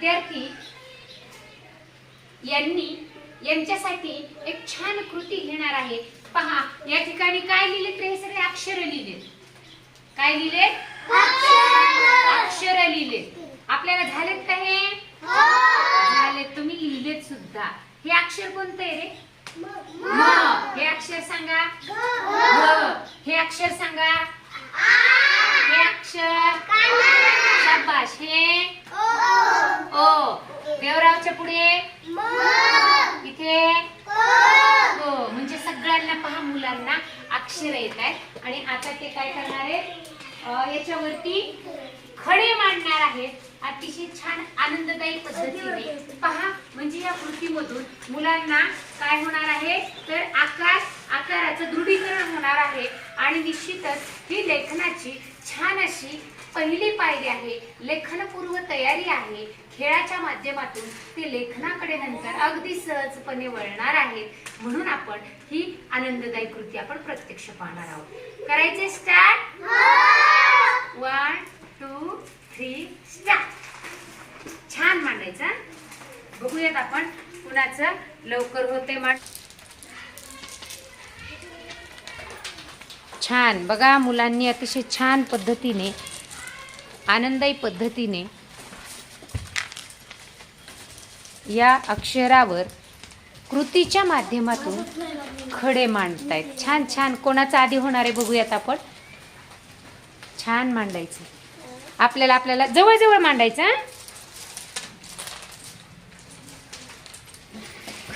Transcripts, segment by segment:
विद्यार्थी यांनी यांच्यासाठी एक छान कृती घेणार आहे. पहा या ठिकाणी काय लिहिले ते हे सगळे? अक्षर लिहिले काय लिहिले अक्षर लिहिले आपल्याला झालेत का हे? झाले तुम्ही लिहिलेत सुद्धा. हे अक्षर कोणतं आहे रे? हे अक्षर सांगा. हे अक्षर सांगा. हे अक्षर. शाबाश हे ओ देवरावच्या पुढे. इथे. हो म्हणजे सगळ्यांना पहा मुलांना अक्षर येत आहेत. आणि आता ते काय करणार आहेत? याच्यावरती खडे मांडणार आहेत. अतिशय छान आनंददायी पद्धतीने. पहा म्हणजे या कृतीमधून मुलांना काय होणार आहे? तर आकार आकाराचं दृढीकरण होणार आहे. आणि निश्चितच ही लेखनाची छान अशी पहिली पायरी आहे लेखनपूर्व तयारी आहे. खेळाच्या माध्यमातून ते लेखनाकडे नंतर अगदी सहजपणे वळणार आहेत. म्हणून आपण ही आनंददायी कृती आपण प्रत्यक्ष पाहणार आहोत. करायचे start one two three start छान मांडायचं बघूयात आपण कुणाचं लवकर होते मांड छान. बघा मुलांनी अतिशय छान पद्धतीने आनंदाई पद्धतीने या अक्षरावर कृतीच्या माध्यमातून खडे मांडतायत. छान छान. कोणाचा आधी होणार आहे बघूयात आपण. छान मांडायचं. आपल्याला आपल्याला जवळजवळ मांडायचं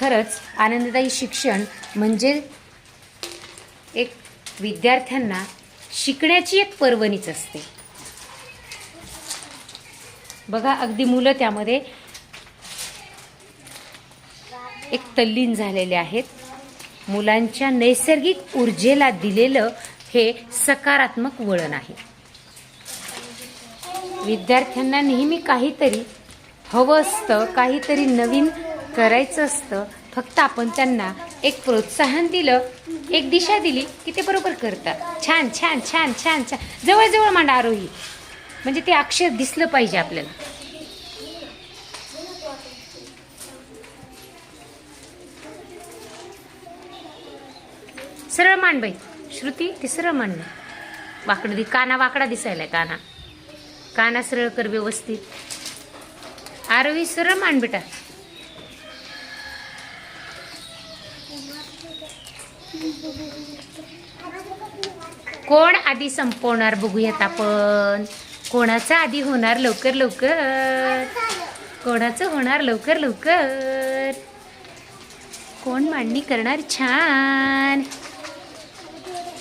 खरंच आनंददायी शिक्षण म्हणजे एक विद्यार्थ्यांना शिकण्याची एक पर्वणीच असते. बघा अगदी मुलं त्यामध्ये एक तल्लीन झालेले आहेत. मुलांच्या नैसर्गिक ऊर्जेला दिलेलं हे सकारात्मक वळण आहे. विद्यार्थ्यांना नेहमी काहीतरी हवं असतं काहीतरी नवीन करायचं असतं. फक्त आपण त्यांना एक प्रोत्साहन दिलं एक दिशा दिली की ते बरोबर करतात. छान छान छान छान छान. जवळजवळ मांडा आरोही. म्हणजे ते अक्षर दिसलं पाहिजे आपल्याला. सरळ मान बाई. श्रुती ते सरळ मान वाकडं दि काना वाकडा दिसायलाय काना. काना सरळ कर व्यवस्थित. आरवी सरळ मान बेटा. कोण आधी संपवणार बघूयात आपण. कोणाचं आधी होणार लवकर लवकर? कोणाचं होणार लवकर लवकर? कोण मांडणी करणार? छान.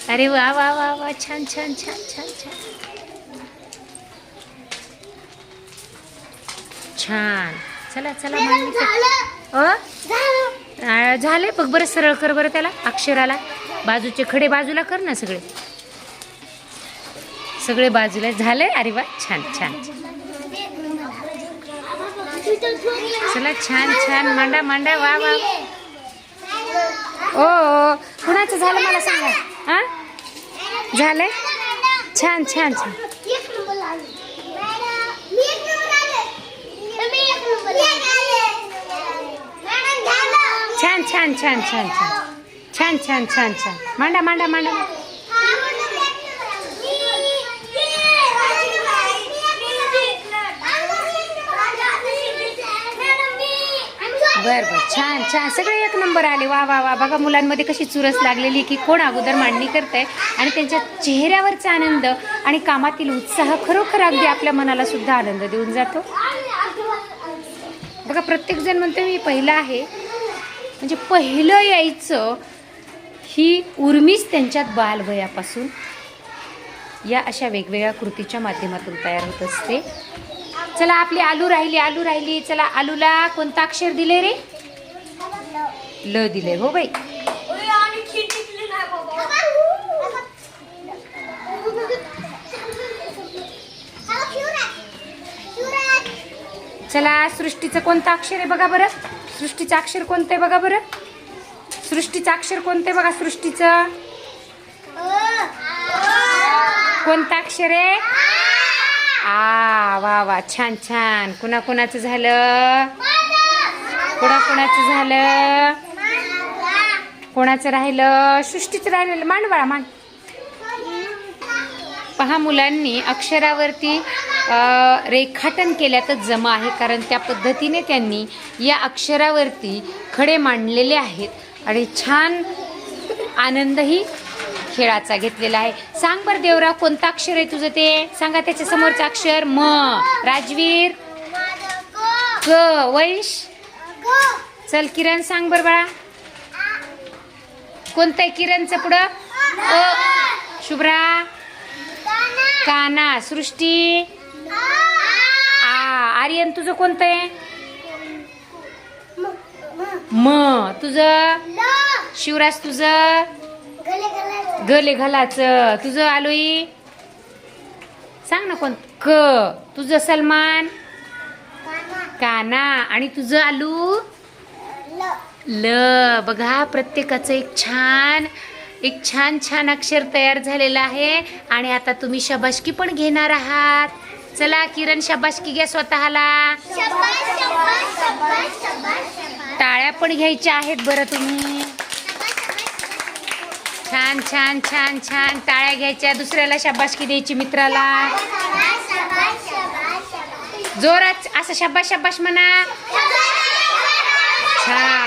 अरे वा वा वा वा छान छान छान छान छान. छान. चला चला मांडणी कर. झाले. बघ बरं सरळ कर बरं त्याला अक्षराला. बाजूचे खडे बाजूला कर ना सगळे. सगळे बाजूला झाले. अरे वा छान छान. चला छान छान. मांडा मांडा वा वा. ओ ओ, कुणाचं झालं मला सांगा? हा झालंय? छान छान छान. छान छान छान छान छान. छान छान छान छान. मांडा मांडा मांडा. बर बर. छान छान. सगळे एक नंबर आले. वा वा वा. बघा मुलांमध्ये कशी चुरस लागलेली की कोण अगोदर मांडणी करतंय आणि त्यांच्या चेहऱ्यावरचा आनंद आणि कामातील उत्साह खरोखर अगदी आपल्या मनाला सुद्धा आनंद देऊन जातो. बघा प्रत्येक जण म्हणतो मी पहिलं आहे. म्हणजे पहिलं यायचं ही उर्मीच त्यांच्यात बालवयापासून या अशा वेगवेगळ्या कृतीच्या माध्यमातून तयार होत असते. चला आपली आलू राहिली आलू राहिली. चला आलूला कोणतं अक्षर दिले रे? ल दिले हो बाई. चला सृष्टीचं कोणतं अक्षर आहे बघा बरं? सृष्टीचं अक्षर कोणतं आहे बघा बरं? सृष्टीचं अक्षर कोणतं आहे बघा आ वा वा. छान छान. कुणा कुणाचं झालं? कुणा कुणाचं झालं? कोणाचं राहिलं? सृष्टीचं राहिलेलं. मांडवाळा मांड. पहा मुलांनी अक्षरावरती रेखाटन रेखाटन केल्यातच जमा आहे कारण त्या पद्धतीने त्यांनी या अक्षरावरती खडे मांडलेले आहेत. आणि छान आनंदही खेळाचा घेतलेला आहे. सांग बरं देवराव कोणतं अक्षर आहे तुझं ते? सांगा त्याच्या समोरचं अक्षर. म. राजवीर. क वैश. चल किरण सांग बरं बाळा. कोणतं आहे किरणचं पुढं? अ. शुभ्रा. काना. सृष्टी. आ. आर्यन तुझं कोणतं आहे म. तुझं? शिवराज तुझं? गले घालाचं तुझं आलोई? सांग ना कोण? क. तुझं सलमान? काना. आणि तुझं आलू? ल. बघा प्रत्येकाचं एक छान एक छान छान अक्षर तयार झालेलं आहे. आणि आता तुम्ही शबाशकी पण घेणार आहात. चला किरण शबाशकी घ्या स्वतःला. टाळ्या पण घ्यायच्या आहेत बरं तुम्ही. छान छान छान छान. टाळ्या घ्यायच्या. दुसऱ्याला शाबासकी द्यायची मित्राला. जोरात असं शाबाश शाबाश म्हणा. छान.